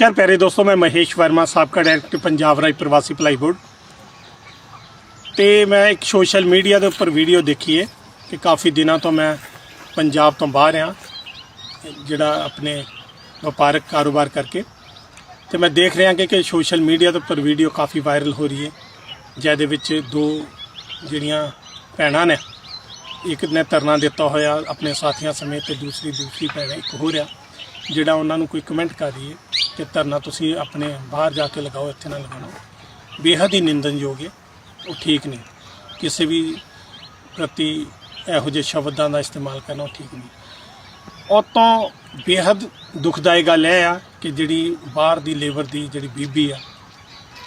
ਨਮਸਕਾਰ ਪਿਆਰੇ ਦੋਸਤੋ, ਮੈਂ ਮਹੇਸ਼ ਵਰਮਾ, ਸਾਬਕਾ ਡਾਇਰੈਕਟਰ ਪੰਜਾਬ ਰਾਜ ਪ੍ਰਵਾਸੀ ਭਲਾਈ ਬੋਰਡ। ਤੇ ਮੈਂ ਇੱਕ ਸੋਸ਼ਲ ਮੀਡੀਆ ਦੇ ਉੱਪਰ ਵੀਡੀਓ ਦੇਖੀ ਹੈ ਕਿ ਕਾਫੀ ਦਿਨਾਂ ਤੋਂ ਮੈਂ ਪੰਜਾਬ ਤੋਂ ਬਾਹਰ ਆ, ਜਿਹੜਾ ਆਪਣੇ ਵਪਾਰਕ ਕਾਰੋਬਾਰ ਕਰਕੇ। ਤੇ ਮੈਂ ਦੇਖ ਰਿਹਾ ਕਿ ਕਿ ਸੋਸ਼ਲ ਮੀਡੀਆ ਦੇ ਉੱਪਰ ਵੀਡੀਓ ਕਾਫੀ ਵਾਇਰਲ ਹੋ ਰਹੀ ਹੈ ਜਿਹਦੇ ਵਿੱਚ ਦੋ ਜਿਹੜੀਆਂ ਭੈਣਾਂ ਨੇ, ਇੱਕ ਨੇ ਧਰਨਾ ਦਿੱਤਾ ਹੋਇਆ ਆਪਣੇ ਸਾਥੀਆਂ ਸਮੇਤ ਤੇ ਦੂਸਰੀ ਦੂਸਰੀ ਭੈਣ ਇੱਕ ਹੋ ਰਿਹਾ ਜਿਹੜਾ ਉਹਨਾਂ ਨੂੰ ਕੋਈ ਕਮੈਂਟ ਕਰ ਰਹੀ ਹੈ ਕਿ ਧਰਨਾ ਤੁਸੀਂ ਆਪਣੇ ਬਾਹਰ ਜਾ ਕੇ ਲਗਾਓ, ਇੱਥੇ ਨਾ ਲਗਾਓ। ਬੇਹੱਦ ਹੀ ਨਿੰਦਨਯੋਗ ਹੈ। ਉਹ ਠੀਕ ਨਹੀਂ। ਕਿਸੇ ਵੀ ਪ੍ਰਤੀ ਇਹੋ ਜਿਹੇ ਸ਼ਬਦਾਂ ਦਾ ਇਸਤੇਮਾਲ ਕਰਨਾ ਉਹ ਠੀਕ ਨਹੀਂ। ਉਹ ਤੋਂ ਬੇਹੱਦ ਦੁਖਦਾਈ ਗੱਲ ਇਹ ਆ ਕਿ ਜਿਹੜੀ ਬਾਹਰ ਦੀ ਲੇਬਰ ਦੀ ਜਿਹੜੀ ਬੀਬੀ ਆ,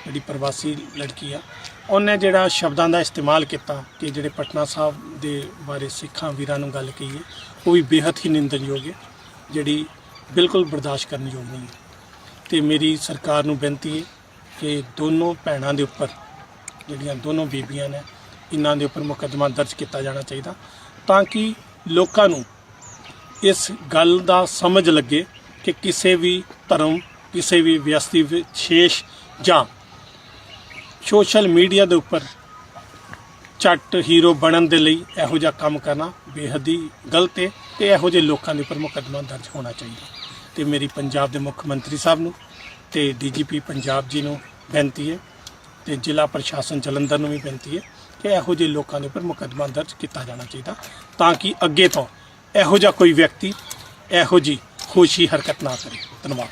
ਜਿਹੜੀ ਪ੍ਰਵਾਸੀ ਲੜਕੀ ਆ, ਉਹਨੇ ਜਿਹੜਾ ਸ਼ਬਦਾਂ ਦਾ ਇਸਤੇਮਾਲ ਕੀਤਾ ਕਿ ਜਿਹੜੇ ਪਟਨਾ ਸਾਹਿਬ ਦੇ ਬਾਰੇ ਸਿੱਖਾਂ ਵੀਰਾਂ ਨੂੰ ਗੱਲ ਕਹੀ ਹੈ ਉਹ ਵੀ ਬੇਹੱਦ ਹੀ ਨਿੰਦਨਯੋਗ ਹੈ, ਜਿਹੜੀ ਬਿਲਕੁਲ ਬਰਦਾਸ਼ਤ ਕਰਨ ਯੋਗ ਨਹੀਂ ਹੈ। ਤੇ ਮੇਰੀ ਸਰਕਾਰ ਨੂੰ ਬੇਨਤੀ ਹੈ ਕਿ ਦੋਨੋਂ ਭੈਣਾਂ ਦੇ ਉੱਪਰ, ਜਿਹੜੀਆਂ ਦੋਨੋਂ ਬੀਬੀਆਂ ਨੇ, ਇਹਨਾਂ ਦੇ ਉੱਪਰ ਮੁਕੱਦਮਾ ਦਰਜ ਕੀਤਾ ਜਾਣਾ ਚਾਹੀਦਾ ਤਾਂ ਕਿ ਲੋਕਾਂ ਨੂੰ ਇਸ ਗੱਲ ਦਾ ਸਮਝ ਲੱਗੇ ਕਿ ਕਿਸੇ ਵੀ ਧਰਮ, ਕਿਸੇ ਵੀ ਵਿਅਸਤੀ ਵਿਸ਼ੇਸ਼ ਜਾਂ ਸੋਸ਼ਲ ਮੀਡੀਆ ਦੇ ਉੱਪਰ ਚੱਟ ਹੀਰੋ ਬਣਨ ਦੇ ਲਈ ਇਹੋ ਜਿਹਾ ਕੰਮ ਕਰਨਾ ਬੇਹੱਦ ਹੀ ਗਲਤ ਹੈ ਤੇ ਇਹੋ ਜਿਹੇ ਲੋਕਾਂ ਦੇ ਉੱਪਰ ਮੁਕੱਦਮਾ ਦਰਜ ਹੋਣਾ ਚਾਹੀਦਾ। ਤੇ ਮੇਰੀ ਪੰਜਾਬ ਦੇ ਮੁੱਖ ਮੰਤਰੀ ਸਾਹਿਬ ਨੂੰ ਤੇ ਡੀਜੀਪੀ ਪੰਜਾਬ ਜੀ ਨੂੰ ਬੇਨਤੀ ਹੈ ਤੇ ਜ਼ਿਲ੍ਹਾ ਪ੍ਰਸ਼ਾਸਨ ਜਲੰਧਰ ਨੂੰ ਵੀ ਬੇਨਤੀ ਹੈ ਕਿ ਇਹੋ ਜਿਹੇ ਲੋਕਾਂ ਦੇ ਉੱਪਰ ਮੁਕੱਦਮਾ ਦਰਜ ਕੀਤਾ ਜਾਣਾ ਚਾਹੀਦਾ ਤਾਂ ਕਿ ਅੱਗੇ ਤੋਂ ਇਹੋ ਜਿਹਾ ਕੋਈ ਵਿਅਕਤੀ ਇਹੋ ਜਿਹੀ ਖੁਸ਼ੀ ਹਰਕਤ ਨਾ ਕਰੇ। ਧੰਨਵਾਦ।